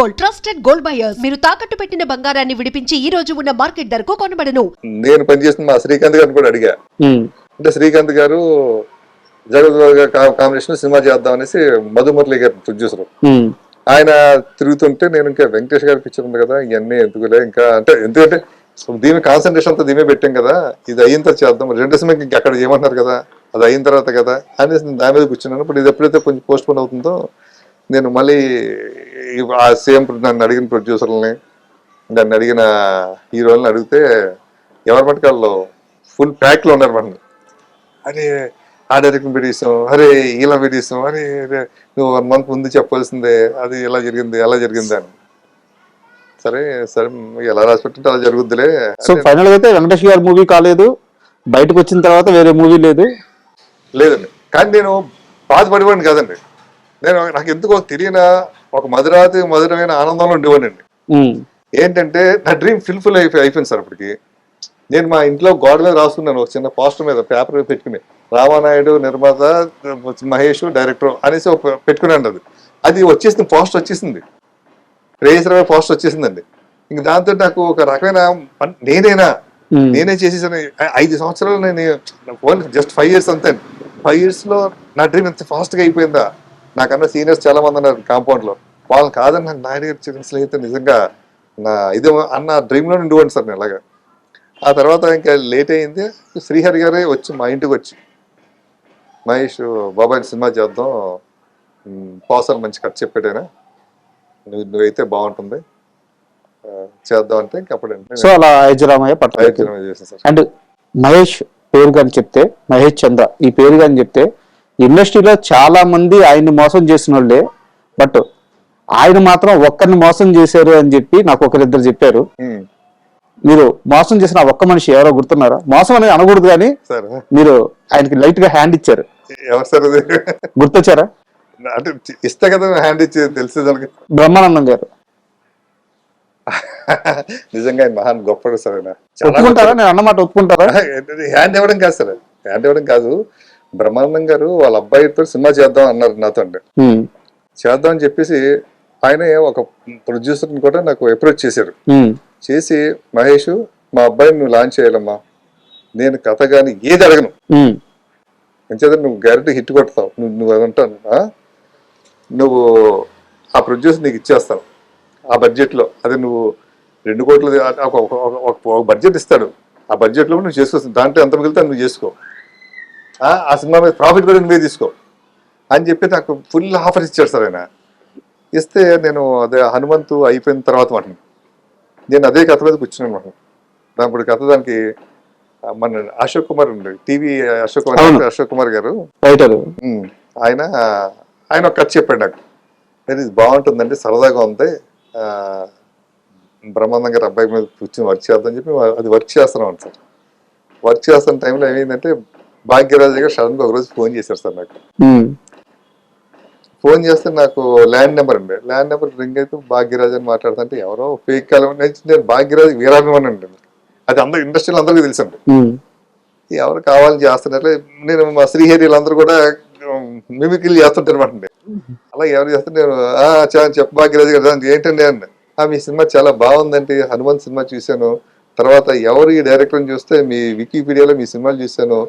Gold trusted gold buyers. మీరు తాకట్టు పెట్టిన బంగారాన్ని విడిపించి ఈ రోజు ఉన్న మార్కెట్ ధరకు కొనబడను. నేను పనిచేసిన మా శ్రీకాంత్ గారిని కూడా అడిగా. అంటే శ్రీకాంత్ గారు జగత్ కాంబినేషన్ సినిమా చేద్దాం అనేసి మధుమురళి గారు ప్రొడ్యూసర్ ఆయన తిరుగుతుంటే నేను ఇంకా వెంకటేష్ గారి పిక్చర్ ఉంది కదా ఇవన్నీ ఎందుకులే? ఇంకా అంటే ఎందుకంటే దీని కాన్సన్ట్రేషన్ అంతా దీమే పెట్టాం కదా ఇది అయిన తర్వాత చేద్దాం. రెండు సినిమాకి ఇంకా అక్కడ చేయమంటున్నారు కదా అది అయిన తర్వాత కదా అనేసి దాని మీద కూర్చున్నాను. ఇప్పుడు ఇది ఎప్పుడైతే కొంచెం పోస్ట్ పోన్ అవుతుందో నేను మళ్ళీ ఆ సేమ్ నన్ను అడిగిన ప్రొడ్యూసర్లని నన్ను అడిగిన హీరోలని అడిగితే ఎవరి మటుకు వాళ్ళు ఫుల్ ప్యాక్లో ఉన్నారు మన అరే ఆ డైరెక్షన్ పెట్టేసాం అరే ఇలా పెట్టేసాం అరే నువ్వు వన్ మంత్ ముందు చెప్పాల్సిందే అది ఎలా జరిగింది ఎలా జరిగింది అని. సరే సరే ఎలా రాసి పెట్టింటే అలా జరుగుద్దిలే. సో ఫైనల్గా అయితే వెంకటేష్ గారి మూవీ కాలేదు బయటకు వచ్చిన తర్వాత వేరే మూవీ లేదు. లేదండి. కానీ నేను బాధపడేవాడిని కాదండి. నేను నాకు ఎందుకో తెలియని ఒక మధురాతి మధురమైన ఆనందంలో ఉండేవాడిని ఉమ్, ఏంటంటే నా డ్రీమ్ ఫుల్ఫిల్ అయిపోయి అయిపోయింది సార్ అప్పటికి. నేను మా ఇంట్లో గోడ మీద రాసుకున్నాను ఒక చిన్న పోస్టర్ మీద పేపర్ మీద పెట్టుకుని. రామానాయుడు నిర్మాత మహేష్ డైరెక్టర్ అనేసి ఒక పెట్టుకున్నాను అది. అది వచ్చేసింది పోస్ట్ వచ్చేసింది. ప్రేయసరమైన పోస్ట్ వచ్చేసిందండి. ఇంక దాంతో నాకు ఒక రకమైన నేనేనా నేనే చేసేసాను. ఐదు సంవత్సరాలు నేను ఓన్లీ జస్ట్ ఫైవ్ ఇయర్స్ అంతే ఫైవ్ ఇయర్స్లో నా డ్రీమ్ ఎంత ఫాస్ట్గా అయిపోయిందా? నాకన్నా సీనియర్స్ చాలా మంది ఉన్నారు కాంపౌండ్లో. వాళ్ళు కాదని నాకు నాయుడు గారి చిన్న స్నేహితులు నిజంగా నా ఇది అన్న డ్రీమ్లో ఉండివ్వండి సార్ నేను అలాగా. ఆ తర్వాత ఇంకా లేట్ అయింది శ్రీహరి గారే వచ్చి మా ఇంటికి వచ్చి మహేష్ బాబాయ్ సినిమా చేద్దాం పోసారు మంచి కథ చెప్పాడైనా నువ్వు నువ్వైతే బాగుంటుంది. చేద్దాం అంటే ఇంక అప్పుడు సో అలా చేశాను సార్. అండ్ మహేష్ పేరు కానీ చెప్తే మహేష్ చంద్ర ఈ పేరు కానీ చెప్తే ఇండస్ట్రీలో చాలా మంది ఆయన్ని మోసం చేసిన వాళ్ళే బట్ ఆయన మాత్రం ఒక్కరిని మోసం చేశారు అని చెప్పి నాకు ఒకరిద్దరు చెప్పారు. మీరు మోసం చేసిన ఒక్క మనిషి ఎవరో గుర్తున్నారా? మోసం అనేది అనకూడదు కానీ సార్. మీరు ఆయనకి లైట్గా హ్యాండ్ ఇచ్చారు. ఎవరు సార్ అది? గుర్తొచ్చారా? అంటే ఇస్తే కదా హ్యాండ్ ఇచ్చి తెలిసే బ్రహ్మానందం గారు. నిజంగా మహాన్ గొప్పడు సార్ ఒప్పుకుంటారా? నేను అన్నమాట ఒప్పుకుంటారా. హ్యాండ్ ఇవ్వడం కాదు సార్. హ్యాండ్ ఇవ్వడం కాదు. బ్రహ్మానందం గారు వాళ్ళ అబ్బాయితో సినిమా చేద్దాం అన్నారు నాతో చేద్దాం అని చెప్పేసి ఆయన ఒక ప్రొడ్యూసర్ని కూడా నాకు అప్రోచ్ చేశారు. చేసి మహేష్ మా అబ్బాయిని నువ్వు లాంచ్ చేయాలమ్మా. నేను కథ కానీ ఏది అడగను. ఎంచేత నువ్వు గ్యారెంటీ హిట్ కొడతావు. నువ్వు నువ్వు అది అంటాను? నువ్వు ఆ ప్రొడ్యూసర్ నీకు ఇచ్చేస్తావు ఆ బడ్జెట్లో అదే నువ్వు రెండు కోట్లు ఒక బడ్జెట్ ఇస్తాడు. ఆ బడ్జెట్లో నువ్వు చేసుకోవచ్చు దాంట్లో ఎంత మిగిలితే నువ్వు చేసుకో. ఆ సినిమా మీద ప్రాఫిట్ కూడా నువ్వే తీసుకో అని చెప్పి నాకు ఫుల్ ఆఫర్ ఇచ్చాడు సార్ ఆయన. ఇస్తే నేను అదే హనుమంతు అయిపోయిన తర్వాత మాట నేను అదే కథ మీద కూర్చున్నాను మాట దాని కథ దానికి మన అశోక్ కుమార్ ఉండే టీవీ అశోక్ కుమార్. అశోక్ కుమార్ గారు. రైటర్ ఆయన ఆయన ఒక కథ చెప్పాడు నాకు. "మరి ఇది బాగుంటుందండి సరదాగా ఉంది. బ్రహ్మాండం గారి అబ్బాయి మీద కూర్చొని వర్క్ చేద్దాం చెప్పి అది వర్క్ చేస్తున్నాం సార్. వర్క్ చేస్తున్న టైంలో ఏమైందంటే భాగ్యరాజు గారు సడన్గా ఒకరోజు ఫోన్ చేశారు సార్ నాకు. ఫోన్ చేస్తే నాకు ల్యాండ్ నెంబర్ ఉండే ల్యాండ్ నెంబర్ రింగ్ అయితే భాగ్యరాజు అని మాట్లాడుతుంటే ఎవరో ఫేక్ కాలం నేను భాగ్యరాజు వీరాభిమాని అండి అది అందరూ ఇండస్ట్రీలో అందరికీ తెలుసండి ఎవరు కావాలని చేస్తున్నట్లే నేను మా శ్రీహరి అందరూ కూడా మిమిక్రీలు చేస్తుంటారు అనమాట అలా ఎవరు చేస్తే నేను "ఆ, చా- చెప్పు భాగ్యరాజు గారు ఏంటండి? "ఆ, మీ సినిమా చాలా బాగుందండి. హనుమంత్ సినిమా చూశాను. తర్వాత ఎవరు ఈ డైరెక్టర్ని చూస్తే మీ వికీపీడియాలో మీ సినిమాలు చూశాను.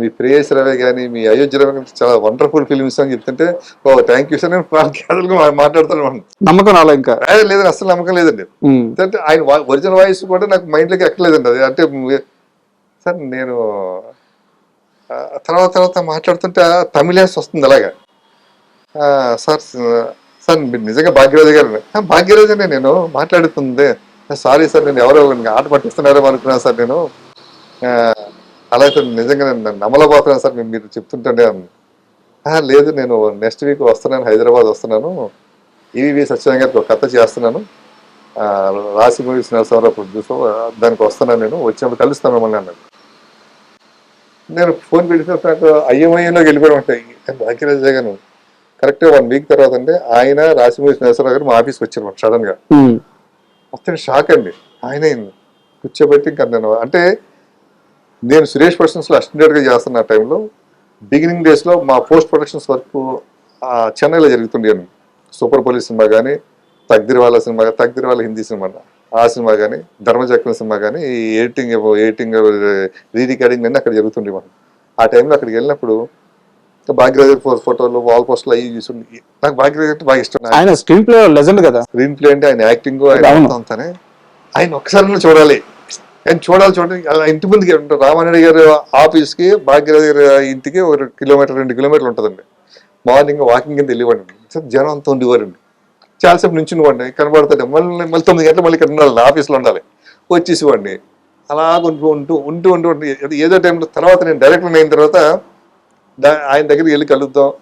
మీ ప్రేయస్ రవి కానీ మీ అయోధ్య రవి గాని చాలా వండర్ఫుల్ ఫిల్మ్స్ అని చెప్తుంటే ఓ థ్యాంక్ యూ సార్ నేను క్యాజువల్గా మాట్లాడుతాను. నమ్మకం రాలే ఇంకా. "ఏ, లేదండి అసలు నమ్మకం లేదండి. అంటే ఆయన ఒరిజినల్ వాయిస్ కూడా నాకు మైండ్లోకి ఎక్కలేదండి అది. అంటే సార్ నేను తర్వాత తర్వాత మాట్లాడుతుంటే తమిళేస్ వస్తుంది అలాగా. సార్ సార్ మీరు నిజంగా భాగ్యరాజు గారు "ఆ, భాగ్యరాజునే నేను మాట్లాడుతుంది. సారీ సార్ నేను ఎవరో ఆట పట్టిస్తున్నారో అనుకున్నాను సార్ నేను. అలా నిజంగా నేను నమ్మలేకపోతున్నాను సార్. మీరు- చెప్తుంటే అన్న. "ఆ, లేదు నేను నెక్స్ట్ వీక్ వస్తున్నాను హైదరాబాద్ వస్తున్నాను. ఈవీవి సత్యనారాయణ గారికి ఒక కథ చేస్తున్నాను. రాసి మూవీస్ నరసింహారావు ప్రొడ్యూసర్ దానికి వస్తున్నాను నేను. వచ్చినప్పుడు కలుస్తాను మిమ్మల్ని అన్నాడు నేను ఫోన్ పెట్టిన నాకు అయ్యమయ్యలోకి వెళ్ళిపోవడం ఉంటాయి Bhagyaraj Jagan correct one week తర్వాత అంటే ఆయన రాసి మూవీస్ నరసింహారావు గారు మా ఆఫీస్కి వచ్చారు సడన్గా. మొత్తం షాక్ అండి. ఆయన కూర్చోబెట్టి ఇంకా నేను అంటే నేను సురేష్ ప్రొడక్షన్స్లో అసిస్టెంట్గా చేస్తున్న టైంలో బిగినింగ్ డేస్లో మా పోస్ట్ ప్రొడక్షన్స్ వర్క్ చెన్నైలో జరుగుతుండే సూపర్ పోలీస్ సినిమా కానీ తగ్దిరి వాళ్ళ సినిమా తగ్దిరి వాళ్ళ హిందీ సినిమా. ఆ సినిమా కానీ ధర్మచక్రం సినిమా కానీ ఈ ఎడిటింగ్ ఎడిటింగ్ రీ రికార్డింగ్ అన్నీ అక్కడ జరుగుతుండే మనం ఆ టైంలో అక్కడికి వెళ్ళినప్పుడు భాగ్యరాజు ఫో- ఫోటోలు వాల్ పోస్టులు అవి చూసి నాకు భాగ్యరాజు అంటే బాగా ఇష్టం. ఆయన స్క్రీన్ ప్లే లెజెండ్ కదా? స్క్రీన్ ప్లే అంటే ఆయన యాక్టింగ్ ఆయన ఆయన ఒక్కసారి చూడాలి. నేను చూడాలి చూడండి. అలా ఇంటి ముందుకి ఉంటారు రామారెడ్డి గారి ఆఫీస్కి భాగ్యరాజు గారి ఇంటికి ఒక కిలోమీటర్ రెండు కిలోమీటర్లు ఉంటుందండి. మార్నింగ్ వాకింగ్ కింద వెళ్ళివ్వండి సార్ జనం అంతా ఉండేవారండి. చాలాసేపు నుంచి వాడిని కనబడుతుంది మళ్ళీ మళ్ళీ తొమ్మిది గంటలు మళ్ళీ ఇక్కడ ఉండాలి. ఆఫీస్లో ఉండాలి. వచ్చేసేవాడిని. అలా ఉంటూ ఉంటూ ఉంటూ ఉంటూ ఉంటూ. ఏదో- టైంలో తర్వాత నేను డైరెక్టర్ అయిన తర్వాత ఆయన దగ్గరికి వెళ్ళి కలుద్దాం.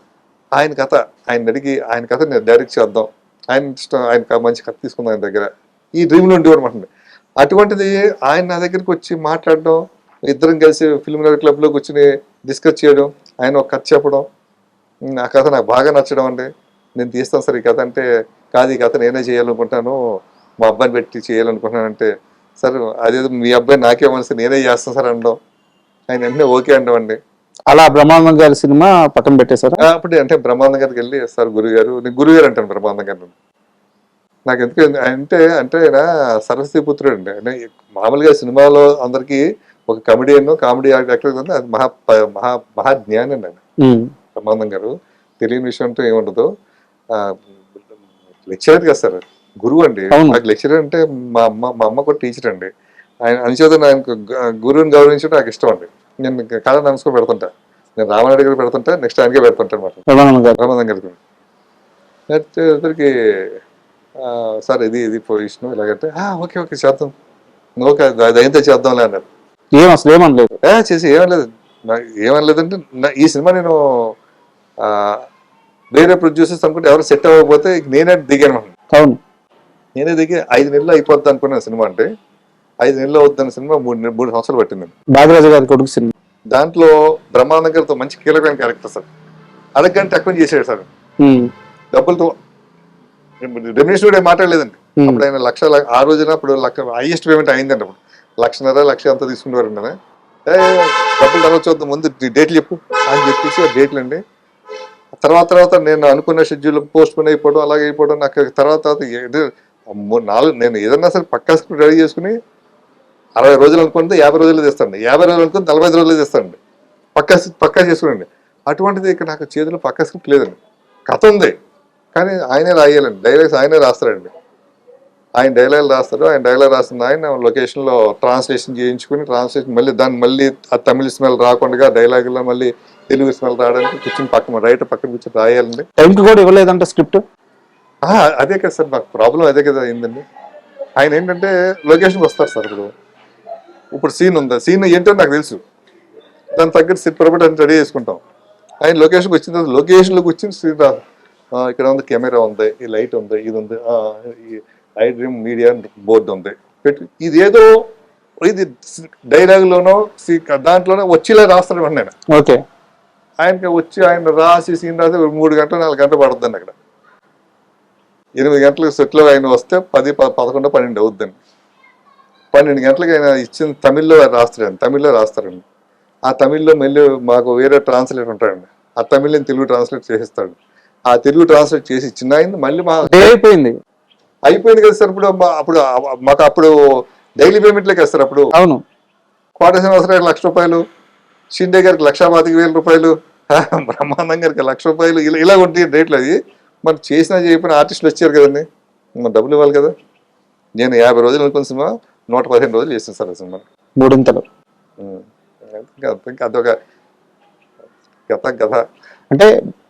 ఆయన కథ ఆయన అడిగి ఆయన కథ నేను డైరెక్ట్ చేద్దాం. ఆయన ఇష్టం ఆయన మంచి కథ తీసుకుందాం ఆయన దగ్గర. ఈ డ్రీమ్లో ఉండేవాడు అటువంటిది ఆయన నా దగ్గరికి వచ్చి మాట్లాడడం ఇద్దరం కలిసి ఫిల్మ్ నగర్ క్లబ్లో కూర్చుని డిస్కస్ చేయడం ఆయన ఒక కథ చెప్పడం ఆ కథ నాకు బాగా నచ్చడం అండి. నేను తీస్తాను సార్ ఈ కథ అంటే కాదు ఈ కథ నేనే చేయాలనుకుంటాను మా అబ్బాయిని పెట్టి చేయాలనుకుంటున్నాను అంటే సార్ అదేదో మీ అబ్బాయి నాకే మనసు నేనే చేస్తాను సార్ అనడం. ఆయన వెంటనే ఓకే అనడం అండి. అలా బ్రహ్మానందం గారి సినిమా పక్కన పెట్టేశారా? అప్పుడు అంటే బ్రహ్మానందం గారికి వెళ్ళి సార్ గురుగారు నేను గురుగారు అంటాను బ్రహ్మానందం గారు నాకు ఎందుకు అంటే అంటే ఆయన సరస్వతి పుత్రుడు అండి. ఆయన మామూలుగా సినిమాలో అందరికీ ఒక కమెడియన్ కామెడీ యాక్టర్ అది మహా మహా మహా జ్ఞాని అండి ఆయన. బ్రహ్మానందం గారు. తెలియని విషయం అంటూ ఏముండదు లెక్చరర్ కదా సార్. గురువు అండి. నాకు లెక్చరర్ అంటే మా అమ్మ మా అమ్మ కూడా టీచర్ అండి. ఆయన నాకు గు- గురువుని గౌరవించడం నాకు ఇష్టం అండి. నేను కళ నమస్కారం పెడుతుంటా నేను రామారెడ్డి గారు పెడుతుంటా నెక్స్ట్ ఆయనకే పెడుతుంటా అనమాట బ్రహ్మానందం గారికి వచ్చేసరికి సార్ ఇది ఇది పొజిషన్ ఇలాగంటే "ఆ, ఓకే ఓకే చేద్దాం. ఓకే అది అయితే చేద్దాంలే అన్నారు. ఏం అసలు ఏమనలేదు? చేసి ఏమనలేదు ఏమనలేదంటే ఈ సినిమా నేను ఆ, వేరే ప్రొడ్యూసర్స్ అనుకుంటే ఎవరు సెట్ అవ్వకపోతే నేనే దిగాను. అవును. నేనే దిగి ఐదు నెలలు అయిపోద్ది అనుకున్న సినిమా అంటే ఐదు నెలలు అవుతున్న సినిమా మూడు మూడు సంవత్సరాలు పట్టింది బాగరాజు గారి కొడుకు సినిమా. దాంట్లో బ్రహ్మానందం గారితో మంచి కీలకమైన క్యారెక్టర్ సార్. అడగంటే తక్కువ చేసాడు సార్. డబ్బులతో రెమ్యూనేషన్ కూడా మాట్లాడలేదండి. అప్పుడు ఆయన లక్ష ఆ రోజున అప్పుడు లక్ష హైయెస్ట్ పేమెంట్ అయిందండి అప్పుడు. లక్షన్నర లక్ష అంత తీసుకునేవారు డబ్బులు తర్వాత చూద్దాం ముందు డేట్లు చెప్పు అని చెప్పేసి ఆ డేట్లు అండి. తర్వాత తర్వాత నేను అనుకున్న షెడ్యూల్ పోస్ట్ పోన్ అయిపోవడం అలాగే అయిపోవడం నాకు తర్వాత తర్వాత నాలుగు నేను ఏదన్నా సరే పక్కా స్క్రిప్ట్ రెడీ చేసుకుని అరవై రోజులు అనుకుంటే యాభై రోజులు తెస్తాండి యాభై రోజులు అనుకుంటే నలభై ఐదు రోజులు తెస్తాండి పక్కా పక్కా చేసుకునండి. అటువంటిది ఇక్కడ నాకు చేతిలో పక్కా స్క్రిప్ట్ లేదండి. కథ ఉంది. కానీ ఆయనే రాయాలండి. డైలాగ్స్ ఆయనే రాస్తారండి ఆయన డైలాగ్ రాస్తారు ఆయన డైలాగ్ రాస్తున్న ఆయన లొకేషన్లో ట్రాన్స్లేషన్ చేయించుకుని ట్రాన్స్లేషన్ మళ్ళీ దాన్ని మళ్ళీ ఆ తమిళ స్మెల్ రాకుండా డైలాగులో మళ్ళీ తెలుగు స్మెల్ రావడానికి కూర్చొని పక్కన రైటర్ పక్కన కూర్చొని రాయాలండి. టైంకి కూడా ఇవ్వలేదంట స్క్రిప్ట్? అదే కదా సార్. నాకు ప్రాబ్లం అదే కదా అయిందండి. ఆయన ఏంటంటే లొకేషన్కి వస్తారు సార్ ఇప్పుడు. ఇప్పుడు సీన్ ఉంది? సీన్ ఏంటో నాకు తెలుసు. దాని తగ్గట్టు సిట్ పరబట్టి అని రెడీ చేసుకుంటాం. ఆయన లొకేషన్కి వచ్చిన తర్వాత లొకేషన్లోకి వచ్చి సీన్ రాదు. ఇక్కడ ఉంది కెమెరా ఉంది ఈ లైట్ ఉంది ఇది ఉంది ఈ ఐ డ్రీమ్ మీడియా బోర్డు ఉంది పెట్టి ఇది ఏదో ఇది డైలాగ్లోనో దాంట్లోనో వచ్చేలా రాస్తాడు నేను ఓకే ఆయనకి వచ్చి ఆయన రాసి సీన్ రాసి మూడు గంటలు నాలుగు గంటలు పడుతుందండి అక్కడ ఎనిమిది గంటలకు సెట్లో ఆయన వస్తే పది పదకొండు పన్నెండు అవుద్దండి పన్నెండు గంటలకు ఆయన ఇచ్చిన తమిళ్ళో రాస్తాడండి తమిళ్ళో రాస్తారండి ఆ తమిళ్ళో మళ్ళీ మాకు వేరే ట్రాన్స్లేట్ ఉంటాడండి ఆ తమిళ్ని తెలుగు ట్రాన్స్లేట్ చేసిస్తాడు ఆ తెలుగు ట్రాన్స్లేట్ చేసి ఇచ్చిన ఆయన మళ్ళీ మా అయిపోయింది. అయిపోయింది కదా సార్ ఇప్పుడు అప్పుడు మాకు అప్పుడు డైలీ పేమెంట్లే కదా సార్ అప్పుడు. అవును. కోట శ్రీనివాసరావు లక్ష రూపాయలు షిండే గారికి లక్ష పాతిక వేల రూపాయలు బ్రహ్మానందం గారికి లక్ష రూపాయలు ఇలా ఇలా ఉంటాయి రేట్లు అది. మరి చేసినా చేయకపోయినా ఆర్టిస్టులు వచ్చారు కదండి. మరి డబ్బులు ఇవ్వాలి కదా. నేను యాభై రోజులు అనుకున్న సినిమా నూట పదిహేను రోజులు చేసిన సార్ ఆ సినిమా. మూడింతలు. అదొక గత గత అంటే